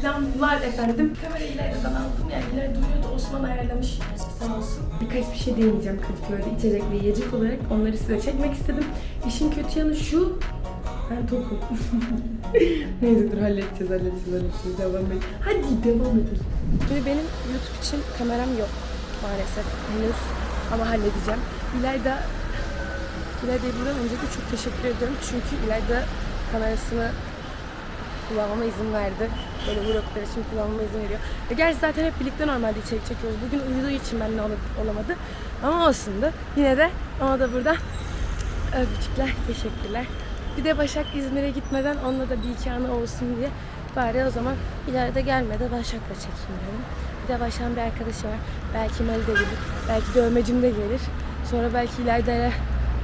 Planlar efendim. Kamerayı İlayda'dan aldım yani İlayda duyuyordu Osman ayarlamış. Sen olsun. Birkaç bir şey deneyeceğim Kadıköy'de içecek ve yiyecek olarak onları size çekmek istedim. İşin kötü yanı şu. Ben tokum. Neyse dur halledeceğiz halledeceğiz halledeceğiz devam edelim. Hadi devam edelim. Şimdi benim YouTube için kameram yok maalesef henüz ama halledeceğim. İlayda İlayda'ya buradan öncelikle çok teşekkür ediyorum çünkü İlayda kamerasını kullanmama izin verdi. Böyle vloglar için kullanmama izin veriyor. E gerçi zaten hep birlikte normalde içerik çekiyoruz. Bugün uyuduğu için benimle ol- olamadı. Ama olsundu. Yine de ona da buradan öpücükler, teşekkürler. Bir de Başak İzmir'e gitmeden onunla da bir iki anı olsun diye bari o zaman ileride gelmedi Başak'la çekeyim dedim. Bir de Başak'ın bir arkadaşı var. Belki Mali de gelir. Belki dövmecim de gelir. Sonra belki İlayda'ya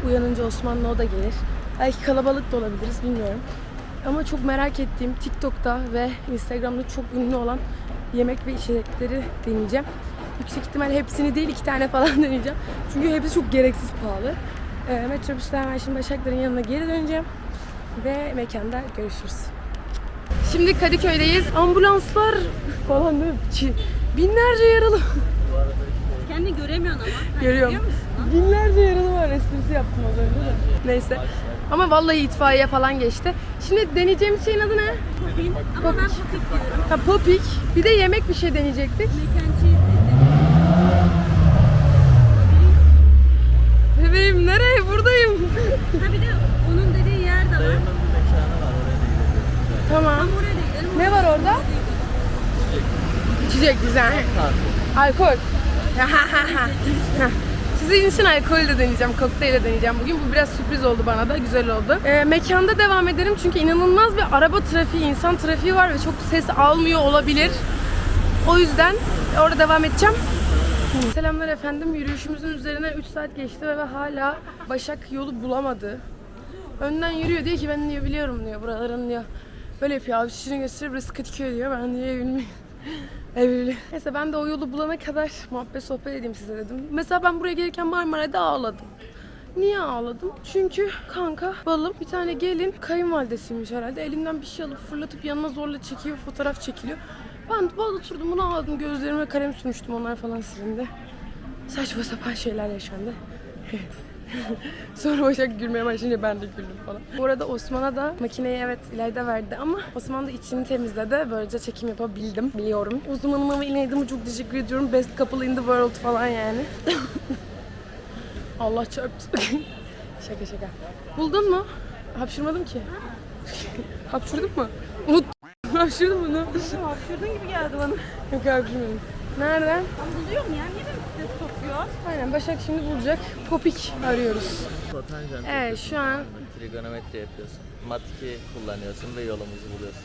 uyanınca Osman'la o da gelir. Belki kalabalık da olabiliriz bilmiyorum. Ama çok merak ettiğim TikTok'ta ve Instagram'da çok ünlü olan yemek ve içecekleri deneyeceğim. Yüksek ihtimal hepsini değil iki tane falan deneyeceğim. Çünkü hepsi çok gereksiz pahalı. Ee, metrobüsle hemen şimdi Başaklar'ın yanına geri döneceğim. Ve mekanda görüşürüz. Şimdi Kadıköy'deyiz. Ambulanslar falan değil mi? Çi- Binlerce yaralı. Kendi göremiyorsun ama. Görüyorum. görüyor musun? Binlerce yaralı var. Esprisi yaptım az önce de. Neyse. Ama vallahi itfaiye falan geçti. Şimdi deneyeceğimiz şeyin adı ne? Popin. Ama ben popik diyorum. Ha popik. Bir de yemek bir şey deneyecektik. Mekan cheese dedi. Bebeğim nereye? Buradayım. Ha bir de onun dediği yer de var. Dayımın bir mekanı var oraya da gidelim. Tamam. Ama oraya da gidelim. Ne var orada? İçecek güzel. Alkol. Sizin için alkol de deneyeceğim, kokteyl de deneyeceğim. Bugün bu biraz sürpriz oldu bana da, güzel oldu. Ee, mekanda devam edelim çünkü inanılmaz bir araba trafiği, insan trafiği var ve çok ses almıyor olabilir. O yüzden orada devam edeceğim. Selamlar efendim. Yürüyüşümüzün üzerine 3 saat geçti ve hala Başak yolu bulamadı. Önden yürüyor diyor ki ben diyor biliyorum diyor buraların diyor. Böyle yapıyor abi şişini gösteriyor burası Kadıköy diyor ben diyor evliyim. Evli. Neyse ben de o yolu bulana kadar muhabbet sohbet edeyim size dedim. Mesela ben buraya gelirken Marmara'da ağladım. Niye ağladım? Çünkü kanka balım bir tane gelin kayınvalidesiymiş herhalde. Elimden bir şey alıp fırlatıp yanına zorla çekiyor, fotoğraf çekiliyor. Ben bal oturdum bunu ağladım. Gözlerime kalem sürmüştüm onlar falan silindi. Saçma sapan şeyler yaşandı. Sonra Başak gülmeye başlayınca ben de güldüm falan. Bu arada Osman'a da makineyi evet İlayda verdi ama Osman da içini temizledi. Böylece çekim yapabildim biliyorum. Uzmanıma ve İlayda'ma çok teşekkür ediyorum. Best couple in the world falan yani. Allah çarptı. şaka şaka. Buldun mu? Hapşırmadım ki. Hapşırdın mı? Umut hapşırdın mı? Hapşırdın gibi geldi bana. Yok hapşırmadım. Nereden? Ben buluyorum ya. Niye sokuyor? Aynen Başak şimdi bulacak. Popik arıyoruz. Kotanjant Evet şu an trigonometri yapıyorsun. Mat 2 kullanıyorsun ve yolumuzu buluyorsun.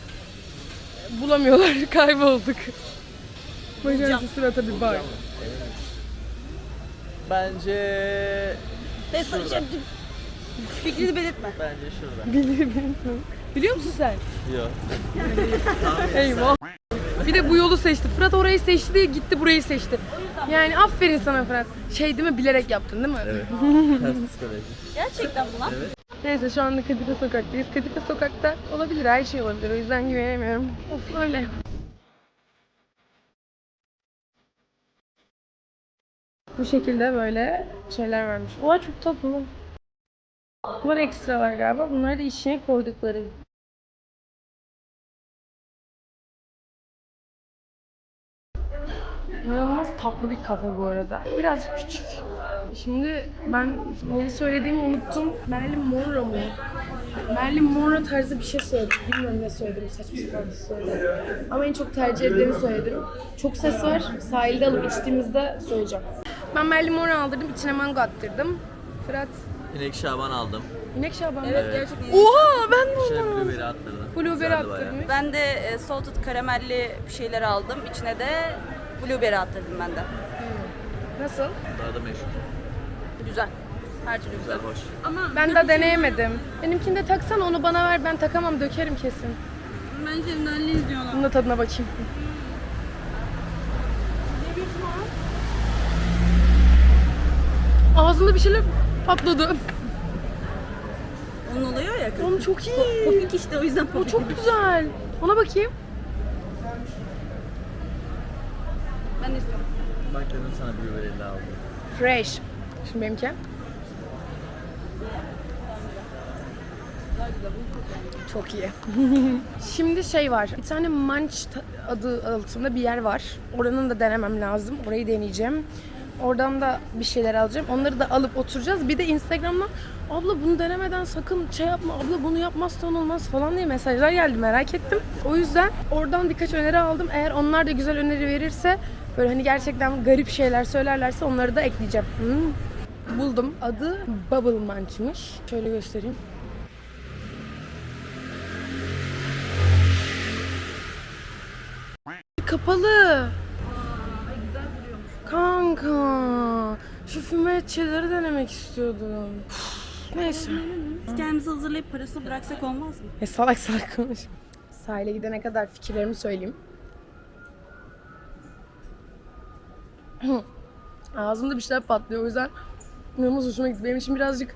bulamıyorlar. Kaybolduk. Başak sırata bir bak. Emin misin? Bence Şurada. Fikrini belirtme. bence şurada. Biliyorum. Biliyor musun sen? Yok. Eyvah. Bir de bu yolu seçti. Fırat orayı seçti gitti burayı seçti. Yani aferin sana Fırat. Şey değil mi bilerek yaptın değil mi? Evet. Ters psikoloji. Gerçekten bu lan. Neyse şu anda Kadıköy sokaktayız. Kadıköy sokakta olabilir her şey olabilir. O yüzden güvenemiyorum. Of öyle. Bu şekilde böyle şeyler varmış. Oha çok tatlı. Bunlar ekstralar galiba. Bunları da içine koydukları. İnanılmaz tatlı bir kafe bu arada. Biraz küçük. Şimdi ben ne söylediğimi unuttum. Marilyn Monroe mu? Marilyn Monroe tarzı bir şey söyledim. Bilmiyorum ne söyledim. Saçma sapan bir şey söyledim. Ama en çok tercih edileni söyledim. Çok ses var. Sahilde alıp içtiğimizde söyleyeceğim. Ben Marilyn Monroe aldırdım. içine mango attırdım. Fırat. İnek şaban aldım. İnek şaban. Evet, Evet. gerçekten. Oha ben de İçine ondan aldım. blueberry attırdım. Blueberry Güzeldi bayağı. attırmış. Ben de e, salted karamelli bir şeyler aldım. İçine de blueberry attırdım ben de. Nasıl? Daha da meşhur. Güzel. Her türlü güzel. Güzel, hoş. Ama Ben daha deneyemedim. Benimkini de taksan onu bana ver ben takamam dökerim kesin. bence naneli izliyorlar. Bunun da tadına bakayım. Ağzımda bir şeyler patladı. Onun oluyor ya. Oğlum çok iyi. Popik işte o yüzden O popik. çok güzel. Ona bakayım. Ben de istiyorum. Bak sana bibereli aldım. Fresh. Şimdi benimki. Çok iyi. Şimdi şey var. Bir tane Munch adı altında bir yer var. Oranın da denemem lazım. Orayı deneyeceğim. Oradan da bir şeyler alacağım. Onları da alıp oturacağız. Bir de Instagram'dan abla bunu denemeden sakın şey yapma, abla bunu yapmazsan olmaz falan diye mesajlar geldi. Merak ettim. O yüzden oradan birkaç öneri aldım. Eğer onlar da güzel öneri verirse böyle hani gerçekten garip şeyler söylerlerse onları da ekleyeceğim. Hmm. Buldum. Adı Bubble Munch'mış. Şöyle göstereyim. Kapalı. Kanka. Şu fümetçeleri denemek istiyordum. Neyse. Biz kendimizi hazırlayıp parasını bıraksak olmaz mı? E salak salak konuş. Sahile gidene kadar fikirlerimi söyleyeyim. Ağzımda bir şeyler patlıyor o yüzden inanılmaz hoşuma gitti. Benim için birazcık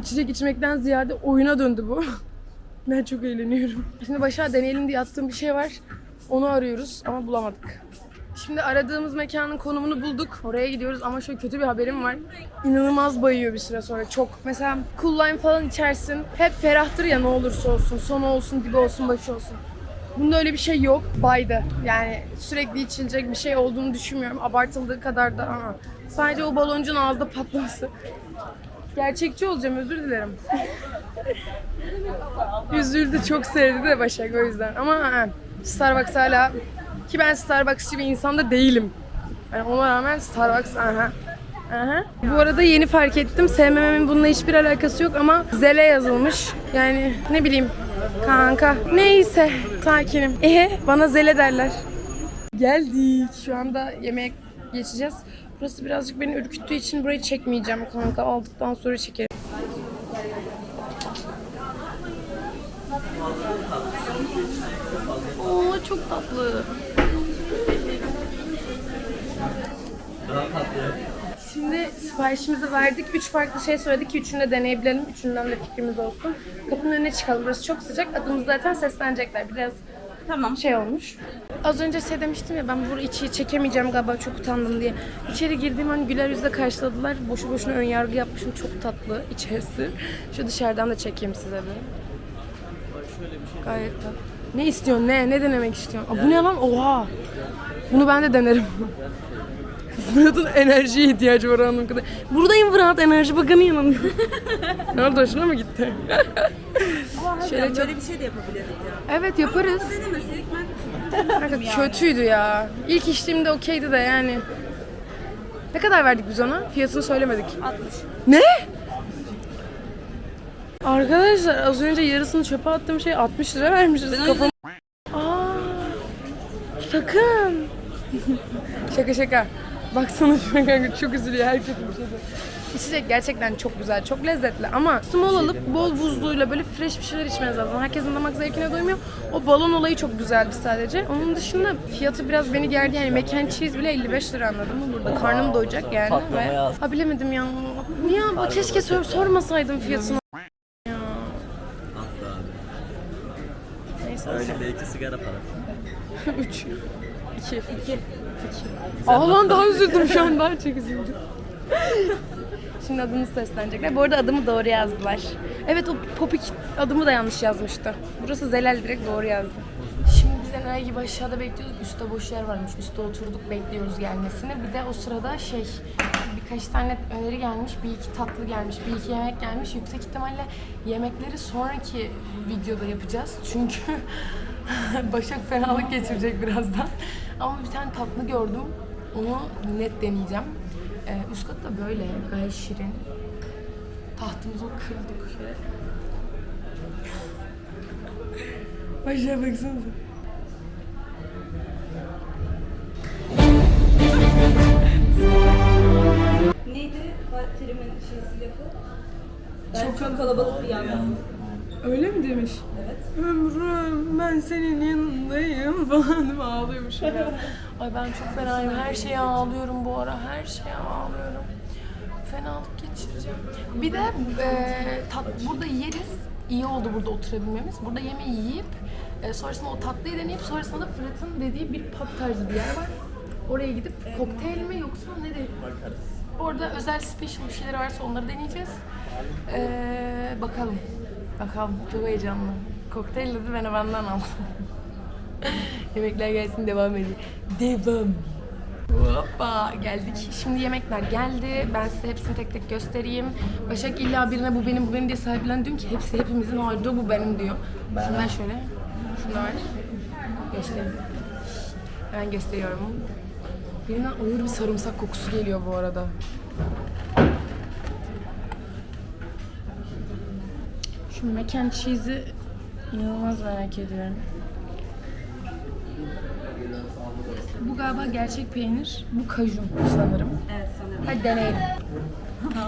içecek içmekten ziyade oyuna döndü bu. ben çok eğleniyorum. Şimdi başa deneyelim diye attığım bir şey var. Onu arıyoruz ama bulamadık. Şimdi aradığımız mekanın konumunu bulduk. Oraya gidiyoruz ama şöyle kötü bir haberim var. İnanılmaz bayıyor bir süre sonra. Çok. Mesela cool lime falan içersin. Hep ferahtır ya ne olursa olsun. Sonu olsun, dibi olsun, başı olsun. Bunda öyle bir şey yok. Baydı. Yani sürekli içilecek bir şey olduğunu düşünmüyorum. Abartıldığı kadar da ama. Sadece o baloncuğun ağızda patlaması. Gerçekçi olacağım özür dilerim. Üzüldü çok sevdi de Başak o yüzden. Ama ha, Starbucks hala ki ben Starbucksçı bir insan da değilim. Yani ona rağmen Starbucks aha. Aha. Bu arada yeni fark ettim. Sevmememin bununla hiçbir alakası yok ama Zele yazılmış. Yani ne bileyim kanka. Neyse sakinim. Ehe bana Zele derler. Geldik. Şu anda yemeğe geçeceğiz. Burası birazcık beni ürküttüğü için burayı çekmeyeceğim kanka. Aldıktan sonra çekerim. Oo çok tatlı. Daha tatlı. Şimdi siparişimizi verdik. Üç farklı şey söyledik ki üçünü de deneyebilelim. Üçünden de fikrimiz olsun. Kapının önüne çıkalım. Burası çok sıcak. Adımız zaten seslenecekler. Biraz Tamam. şey olmuş. Az önce şey demiştim ya ben bu içi çekemeyeceğim galiba çok utandım diye. İçeri girdiğim an güler yüzle karşıladılar. Boşu boşuna ön yargı yapmışım. Çok tatlı içerisi. Şu dışarıdan da çekeyim size bir. Gayet tatlı. Ne istiyorsun? Ne? Ne denemek istiyorsun? Aa, bu ne lan? Oha! Bunu ben de denerim. Fırat'ın enerjiye ihtiyacı var anladığım kadar. Buradayım Fırat, enerji bakanı yanında. ne oldu hoşuna mı gitti? Şöyle çok... Böyle bir şey de yapabilirdik ya. Evet yaparız. Denemeseydik ben Kanka kötüydü ya. İlk içtiğimde okeydi de yani. Ne kadar verdik biz ona? Fiyatını söylemedik. 60. Ne? Arkadaşlar az önce yarısını çöpe attığım şey 60 lira vermişiz. Ben Kafam... Aa, sakın. şaka şaka. Baksana şuna kanka çok üzülüyor her kötü bir şeyde. İçecek gerçekten çok güzel, çok lezzetli ama small alıp bol buzluğuyla böyle fresh bir şeyler içmeniz lazım. Herkesin damak zevkine doymuyor. O balon olayı çok güzeldi sadece. Onun dışında fiyatı biraz beni gerdi yani mac and cheese bile 55 lira anladın mı burada? Karnım doyacak yani. Ve... Ha bilemedim ya. Niye abi? Keşke sor, sormasaydım fiyatını. Ya. Ah be abi. Neyse. Öyle de iki sigara parası. 3 2 2 2 Aa lan daha üzüldüm şu an daha çok üzüldüm. Şimdi adını seslenecekler. Bu arada adımı doğru yazdılar. Evet o Popik adımı da yanlış yazmıştı. Burası Zelal direkt doğru yazdı. Şimdi biz enayi gibi aşağıda bekliyorduk. Üstte boş yer varmış. Üstte oturduk bekliyoruz gelmesini. Bir de o sırada şey birkaç tane öneri gelmiş. Bir iki tatlı gelmiş. Bir iki yemek gelmiş. Yüksek ihtimalle yemekleri sonraki videoda yapacağız. Çünkü Başak fenalık geçirecek birazdan. Ama bir tane tatlı gördüm. Onu net deneyeceğim. Ee, üst kat da böyle gayet şirin. Tahtımızı kırdık şöyle. Başak'a baksanıza. Neydi Fatih'imin şeysi lafı? Ben çok, kalabalık bir yalnızım. Öyle mi demiş? Evet. Ömrüm ben senin yanındayım falan? Ağlıyormuş ya. Ay ben çok fenayım. Her şeye ağlıyorum bu ara. Her şeye ağlıyorum. Fenalık geçireceğim. Bir de e, tat, burada yeriz. İyi oldu burada oturabilmemiz. Burada yemeği yiyip E, sonrasında o tatlıyı deneyip sonrasında da Fırat'ın dediği bir pub tarzı bir yer var. Oraya gidip kokteyl mi yoksa ne de Bakarız. Orada özel special bir şeyler varsa onları deneyeceğiz. Ee, bakalım. Bakalım. Çok heyecanlı. Kokteyl dedi ben de benden aldım. Yemekler gelsin devam edin. Devam. Hoppa geldik. Şimdi yemekler geldi. Ben size hepsini tek tek göstereyim. Başak illa birine bu benim bu benim diye sahiplen ki hepsi hepimizin harcı bu benim diyor. Şimdi ben şöyle. Şunu ver. Göstereyim. Ben gösteriyorum. Birinden ağır bir sarımsak kokusu geliyor bu arada. Şu mac and cheese'i inanılmaz merak ediyorum. Bu galiba gerçek peynir. Bu kajun sanırım. Evet sanırım. Hadi deneyelim.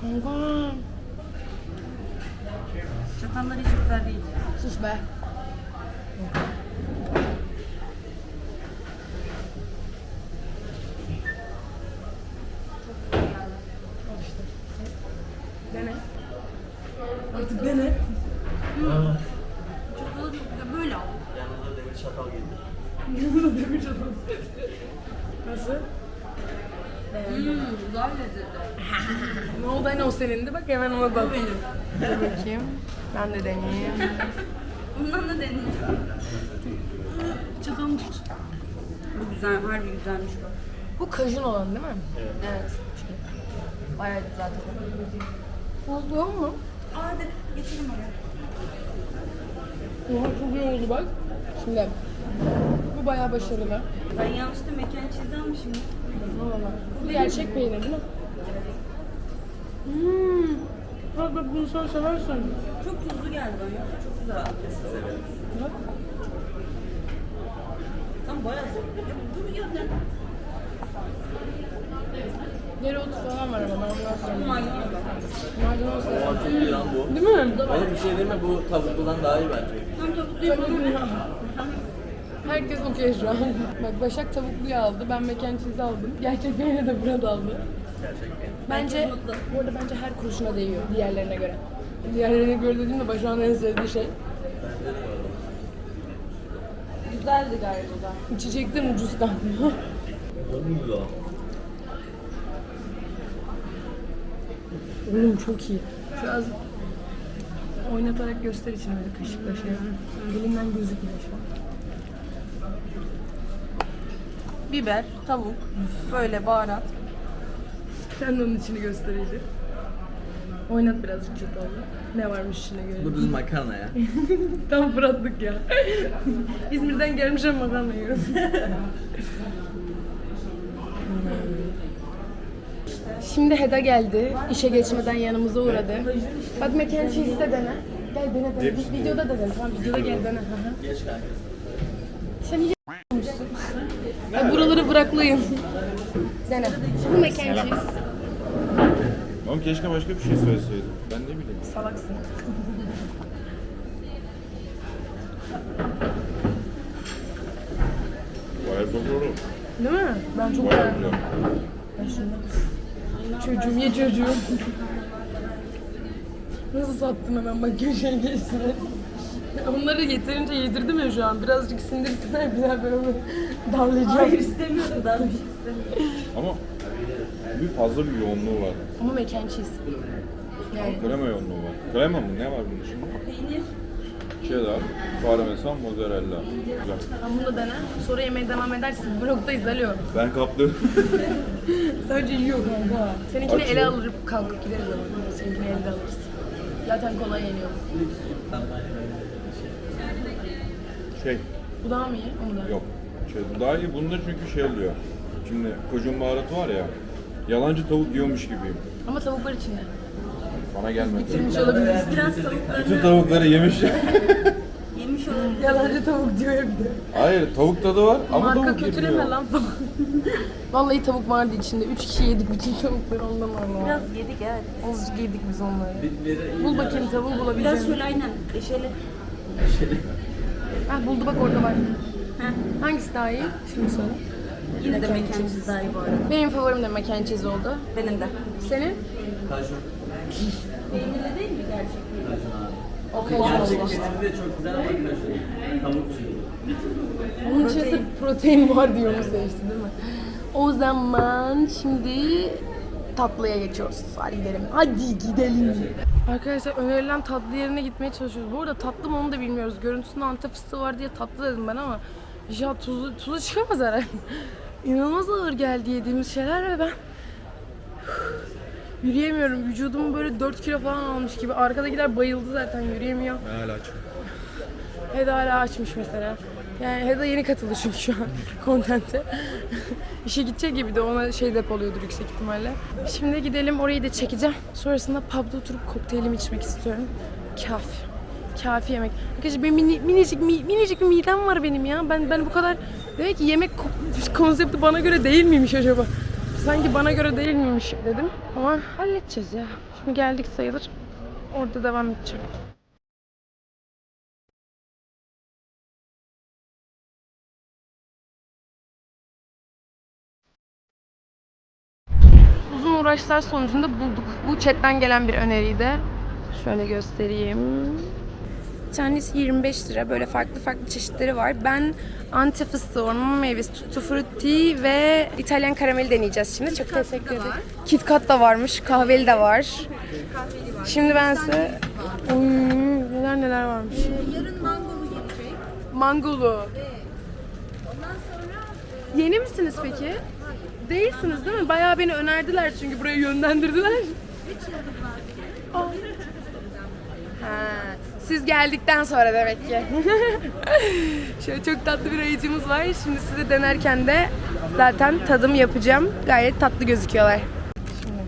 Kanka. Çatallar hiç güzel değil. Sus be. Al işte. Dene. Artık dene. Çatalı çok güzel. Böyle al. Yanında demir çatal gelir. Yanında demir çatal. Nasıl? Hmm, güzel lezzetli. Ne oldu hani o Bak bak. benim. Dur bakayım. Ben de deneyeyim. Bundan da deneyeceğim. Çatalını tut. Bu güzel, harbi güzelmiş bu. Bu kajun olan değil mi? Evet. Bayağı güzel tadı. Oldu mu? Hadi geçelim oraya. Oha çok iyi oldu bak. Şimdi bu bayağı başarılı. Ben yanlışlıkla mekan cheese almışım. Valla. Bu gerçek peynir değil mi? Hmm. Bak bak bunu sen seversin. Çok tuzlu geldi bana yoksa çok güzel. Bak. Tam bayağı zevkli. Ya dur ya ne? Dereotu falan var ama ben ondan sonra. Maydanoz bak. Maydanoz da. Ama çok iyi lan bu. Değil mi? Oğlum bir şey değil mi? Bu tavukludan daha iyi bence. Tam tavukluyu bana Herkes okey şu an. Bak Başak tavukluyu aldı, ben mekan cheese aldım. Gerçek peynir de Fırat aldı. Gerçekten. Bence, bu arada bence her kuruşuna değiyor diğerlerine göre. Diğerlerine göre dediğimde Başak'ın en sevdiği şey. Güzeldi gayet o da. İçecekten ucuz kalmıyor. Olmuyor. Oğlum çok iyi. Biraz oynatarak göster içini böyle kaşıkla şey. Elinden gözükmüyor şu an. Biber, tavuk, böyle baharat. Sen de onun içini göster iyice. Oynat birazcık çatalla. Ne varmış içine göre. Bu düz makarna ya. Tam Fıratlık ya. İzmir'den gelmiş ama makarna yiyorum. Şimdi Heda geldi. İşe geçmeden yanımıza uğradı. Bak mac and cheese de dene. Gel dene dene. Biz videoda da dene. Tamam videoda gel dene. Geç. Sen yapmışsın. Ya buraları bıraklayın. Dene. Bu mac and cheese. Oğlum keşke başka bir şey söyleseydin. Ben ne bileyim. Salaksın. Bayağı doğru. Değil mi? Ben çok Bayağı beğendim. Ben şunu. Çocuğum ye çocuğum. Nasıl sattın hemen bak köşeye geçsin. Onları yeterince yedirdim ya şu an. Birazcık sindirsinler bir daha ben onu darlayacağım. Hayır istemiyorum daha bir şey istemiyorum. Ama bir fazla bir yoğunluğu var. Ama mac and cheese. Yani Krema yoğunluğu var. Krema mı? Ne var bunun içinde? Peynir. Cheddar, parmesan, mozzarella. Güzel. sen bunu da dene. Sonra yemeye devam edersin. Vlogdayız alo. Ben kaptım. Sadece yiyor kanka. Seninkini ele Açıyor. alır kalkıp gideriz ama. Seninkini elde alırız. Zaten kolay yeniyor. şey, Bu daha mı iyi? Onu da. yok. Şey, bu daha iyi. Bunda çünkü şey oluyor. Şimdi kocun baharatı var ya. Yalancı tavuk yiyormuş gibiyim. Ama tavuk var içinde. Bana gelmedi. Bitirmiş olabiliriz. Biraz Bütün tavuklarını tavukları yemiş. yemiş olabilir. Yalancı tavuk diyor hep de. Hayır, tavuk tadı var ama Marka tavuk kötüleme girmiyor. lan. Vallahi tavuk vardı içinde. Üç kişi yedik bütün tavukları ondan Allah. Biraz yedik evet. Azıcık yedik biz onları. Bul bakayım tavuğu Biraz bulabileceğim. şöyle aynen eşeli. Ha buldu bak orada var. Heh. Hangisi daha iyi? Şimdi söyle. Yine de Mac and mekan cheese. cheese daha iyi bu arada. Benim favorim de mac and cheese oldu. Benim de. Senin? Kajun. Peynirli değil mi gerçekten? Kajun abi. O kadar olmaz. de çok güzel bakıyorsun. Tavuk suyu. Onun içerisinde protein var diyor mu seçti değil mi? O zaman şimdi tatlıya geçiyoruz. Hadi gidelim. Hadi gidelim. Arkadaşlar önerilen tatlı yerine gitmeye çalışıyoruz. Bu arada tatlı mı onu da bilmiyoruz. Görüntüsünde antep fıstığı var diye tatlı dedim ben ama ya tuzu, tuzu çıkamaz herhalde. İnanılmaz ağır geldi yediğimiz şeyler ve ben yürüyemiyorum. Vücudum böyle 4 kilo falan almış gibi. Arkadakiler bayıldı zaten yürüyemiyor. Ben hala açım. Heda hala açmış mesela. Yani Heda yeni katıldı çünkü şu an kontente. İşe gidecek gibi de ona şey depoluyordur yüksek ihtimalle. Şimdi gidelim orayı da çekeceğim. Sonrasında pub'da oturup kokteylimi içmek istiyorum. Kafi. Kafi yemek. Arkadaşlar benim mini, minicik, mi- minicik bir midem var benim ya. Ben ben bu kadar demek ki yemek ko- konsepti bana göre değil miymiş acaba? Sanki bana göre değil miymiş dedim. Ama halledeceğiz ya. Şimdi geldik sayılır. Orada devam edeceğim. Uzun uğraşlar sonucunda bulduk. Bu chatten gelen bir öneriydi. Şöyle göstereyim. Tanesi 25 lira. Böyle farklı farklı çeşitleri var. Ben Antep fıstığı, orman meyvesi, tutti frutti ve İtalyan karameli deneyeceğiz şimdi. Çok teşekkür ederim. Kit Kat da varmış, kahveli de var. Şimdi ben size... Oy, neler neler varmış. Yarın mangolu gelecek. Mangolu. Ondan sonra Yeni misiniz peki? Değilsiniz değil mi? Bayağı beni önerdiler çünkü buraya yönlendirdiler. 3 yıldır var. Ha, siz geldikten sonra demek ki. Şöyle çok tatlı bir ayıcımız var. Şimdi size denerken de zaten tadım yapacağım. Gayet tatlı gözüküyorlar. Şimdi.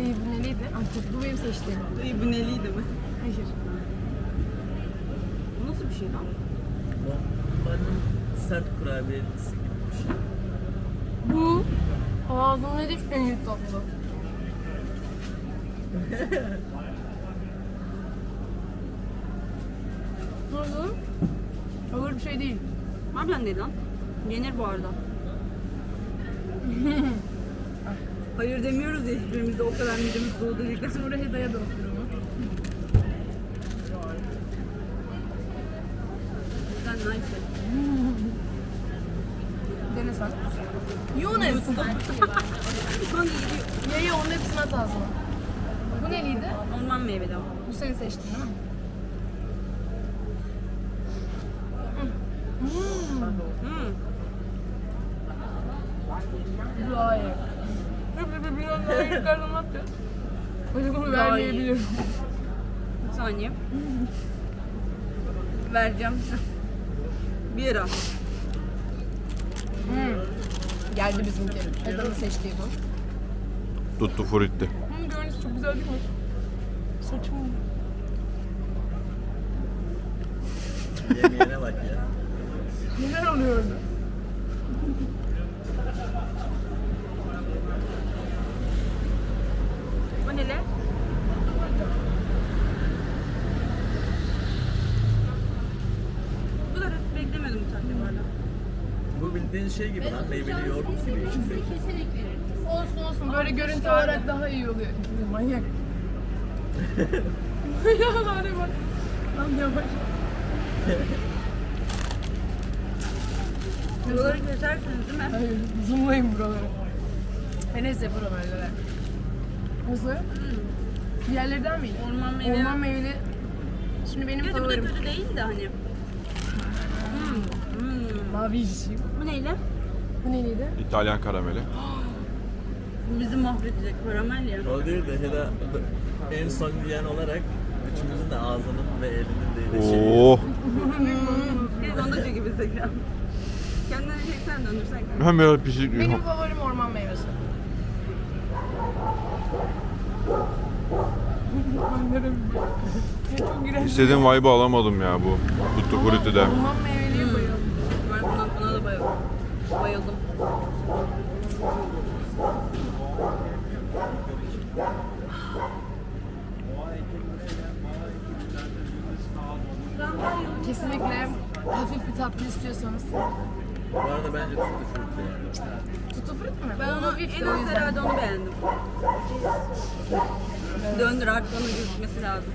İyi bu neliydi? Antep. Bu benim seçtiğim. İyi bu neliydi mi? Hayır. Bu nasıl bir şey lan? Bombanın sert kurabiyesi gibi bir şey. Bu ağzımda hiç en tatlı. Nasıl? Ağır bir şey değil. Harbiden değil lan. Yenir bu arada. Hayır demiyoruz ya hiçbirimizde o kadar midemiz değil. Sonra Heda'ya da okuyorum. Sen nice. Dene sen. Yunus. Gidiyor? Ye ye onun hepsini at ağzına. Bu neliydi? Orman meyveli o. Bu senin seçtiğin değil mi? Hmm. Bu daha iyi. Hep hep bir an daha iyi karnım attı. Hadi bunu Daha iyi. vermeyebilirim. Bir saniye. Vereceğim. Bir lira. Geldi bizimki. Eda'nın seçtiği bu. Tuttu frutti. Hı, görüntüsü çok güzel değil mi? Saçım. Yemeyene bak ya. Neler oluyor orada? Lan? Bu kadar beklemiyordum bu tatlı bu arada. Bu bildiğin şey gibi lan. Meyveli yoğurt gibi içinde. Olsun olsun böyle görüntü olarak daha iyi oluyor. Manyak. ya hadi bak. Lan yavaş. Buraları kesersiniz değil mi? Hayır, zoomlayın buraları. Neyse buraları. Nasıl? Diğerlerden mi? Orman meyveli. Orman meyveli. Şimdi benim Kötü bu da favorim. kötü değil de hani. Hmm. Hmm. Mavi işim. Bu neyle? Bu neydi? İtalyan karameli. Bu bizi mahvedecek karamel ya. O değil de Heda en son yiyen olarak üçümüzün de ağzının ve elinin değdiği Oo. Biz onu da çekebilsek ya. Kendine çeksen döndürsen. Ben biraz pişik Benim favorim orman meyvesi. Ya çok iğrenç. İstediğim vibe'ı alamadım ya bu. Tuttu fruttide. Orman meyveliye bayıldım. Ben buna, buna da bayıldım. Bayıldım. Kesinlikle hafif bir tatlı istiyorsanız. Bu arada bence tuttu frutti yani. Tutu fruit mi? Ben onu en az herhalde onu beğendim. Döndür arkadan gözükmesi lazım.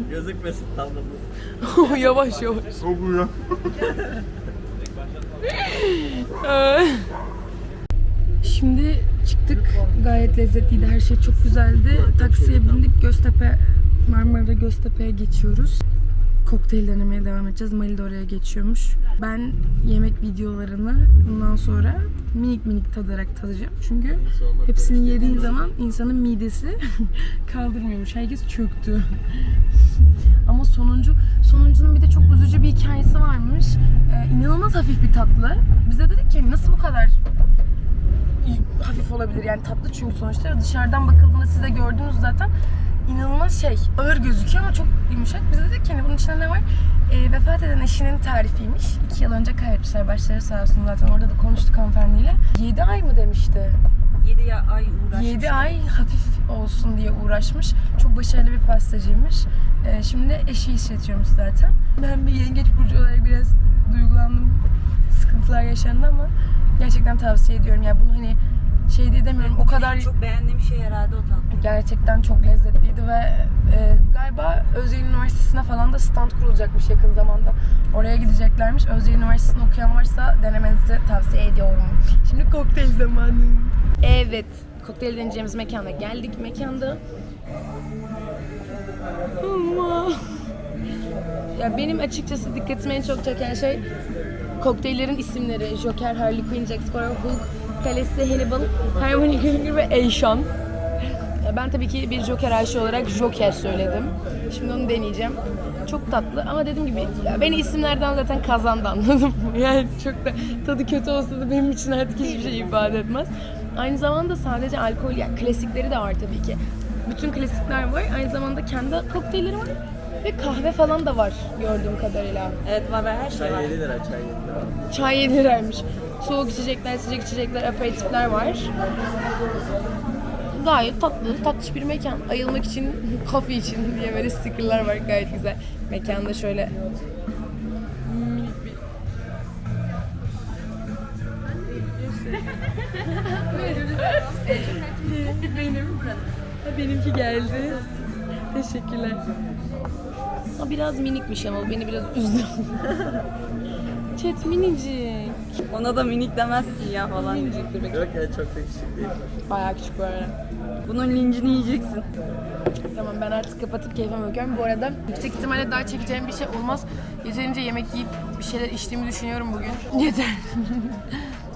Gözükmesin tam da bu. yavaş yavaş. Kokuyor. Şimdi çıktık. Gayet lezzetliydi. Her şey çok güzeldi. Taksiye bindik. Göztepe, Marmara Göztepe'ye geçiyoruz. Kokteyl denemeye devam edeceğiz. Mali de oraya geçiyormuş. Ben yemek videolarını bundan sonra minik minik tadarak tadacağım. Çünkü hepsini yediğin zaman insanın midesi kaldırmıyormuş. Herkes çöktü. Ama sonuncu, sonuncunun bir de çok üzücü bir hikayesi varmış. Ee, inanılmaz hafif bir tatlı. Bize dedik ki nasıl bu kadar hafif olabilir yani tatlı çünkü sonuçta dışarıdan bakıldığında siz de gördünüz zaten inanılmaz şey ağır gözüküyor ama çok yumuşak. Biz de dedik ki hani bunun içinde ne var? Ee, vefat eden eşinin tarifiymiş. İki yıl önce kaybetmişler. Başları sağ olsun zaten orada da konuştuk hanımefendiyle. 7 ay mı demişti? 7 ya- ay uğraşmış. 7 ay hafif olsun diye uğraşmış. Çok başarılı bir pastacıymış. Ee, şimdi eşi işletiyormuş zaten. Ben bir yengeç burcu olarak biraz duygulandım. Sıkıntılar yaşandı ama gerçekten tavsiye ediyorum. Yani bunu hani şey diye demiyorum. O kadar Çok beğendiğim şey herhalde o tatlı. gerçekten çok lezzetliydi ve e, galiba Özyeğin Üniversitesi'ne falan da stand kurulacakmış yakın zamanda. Oraya gideceklermiş. Özyeğin Üniversitesi'nde okuyan varsa denemenizi tavsiye ediyorum. Şimdi kokteyl zamanı. Evet. Kokteyl deneyeceğimiz mekana geldik. Mekanda Allah. Ya benim açıkçası dikkatimi en çok çeken şey kokteyllerin isimleri. Joker, Harley Quinn, Jack Sparrow, Hulk, Kalesi, Hannibal, Hermione Granger ve. Ya Ben tabii ki bir Joker Ayşe olarak Joker söyledim. Şimdi onu deneyeceğim. Çok tatlı ama dediğim gibi ya beni isimlerden zaten kazandı anladın mı? Yani çok da tadı kötü olsa da benim için artık hiçbir şey ifade etmez. Aynı zamanda sadece alkol yani klasikleri de var tabii ki. Bütün klasikler var. Aynı zamanda kendi kokteylleri var. Ve kahve falan da var gördüğüm kadarıyla. Evet var var her şey var. Çay 7 lira çay 7 lira. Çay 7 liraymış. Soğuk içecekler, sıcak içecekler, aperatifler var. Gayet tatlı, tatlış bir mekan. Ayılmak için, kafe için diye böyle stickerlar var gayet güzel. Mekanda şöyle. Benim. Ha, Benimki geldi. Teşekkürler. O biraz minikmiş ama beni biraz üzdü. Chat minicik. Ona da minik demezsin ya falan. Minicik dur bakayım. Yok ya çok da küçük değil. Bayağı küçük bu arada. Bunun lincini yiyeceksin. Tamam ben artık kapatıp keyfime bakıyorum. Bu arada yüksek ihtimalle daha çekeceğim bir şey olmaz. Yeterince yemek yiyip bir şeyler içtiğimi düşünüyorum bugün. Yeter.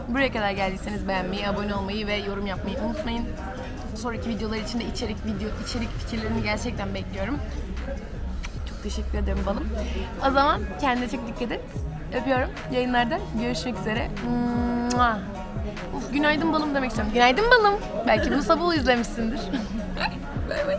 Buraya kadar geldiyseniz beğenmeyi, abone olmayı ve yorum yapmayı unutmayın. Sonraki videolar için de içerik video içerik fikirlerini gerçekten bekliyorum. Çok teşekkür ederim balım. O zaman kendine çok dikkat et. Öpüyorum. Yayınlarda görüşmek üzere. Mua. Uf, günaydın balım demek istiyorum. Günaydın balım. Belki bunu sabah izlemişsindir. bay bay.